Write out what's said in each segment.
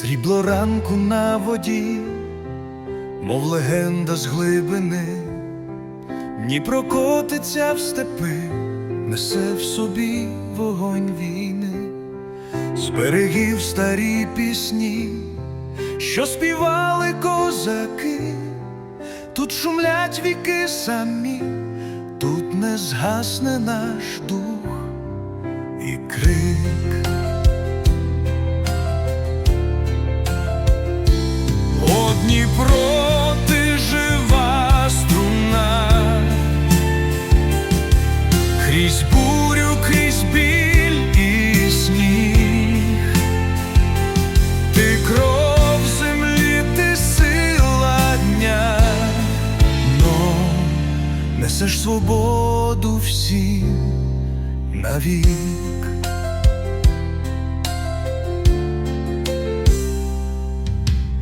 Срібло ранку на воді, мов легенда з глибини, Дніпро котиться в степи, несе в собі вогонь війни, з берегів старі пісні, що співали козаки, тут шумлять віки самі, тут не згасне наш дух. І крик. Свободу всім навік.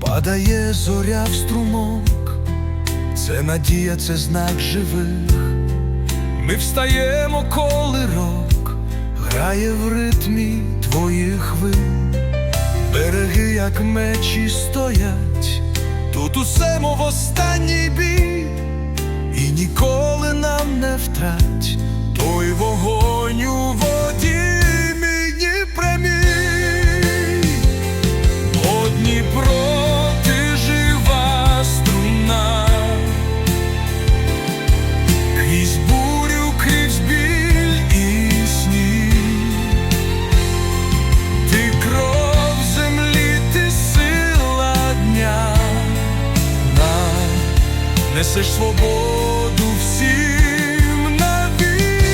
Падає зоря в струмок, це надія, це знак живих. Ми встаємо, коли рок грає в ритмі твоїх хвиль. Береги, як мечі стоять, тут усе, мов останній бій, і ніколи нам не несеш свободу всім навік,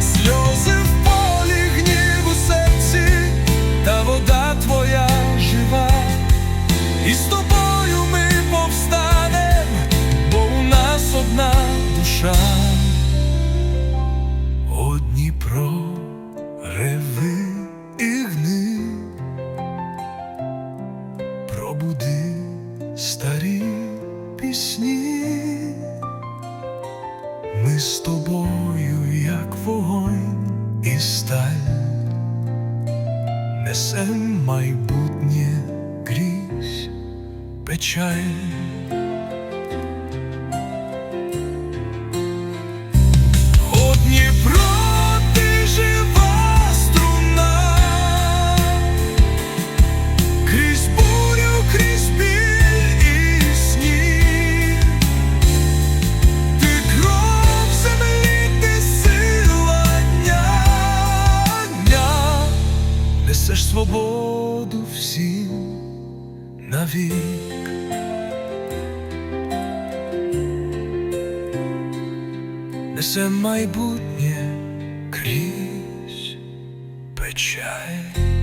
сльози в полі, гнів серці, та вода твоя жива, і з тобою ми повстанем, бо у нас одна душа. О, Дніпро, реви і гни, пробуди пісні. Ми з тобою, як вогонь і сталь, несем майбутнє крізь печаль. Несеш свободу всім навік. Несе майбутнє крізь печаль.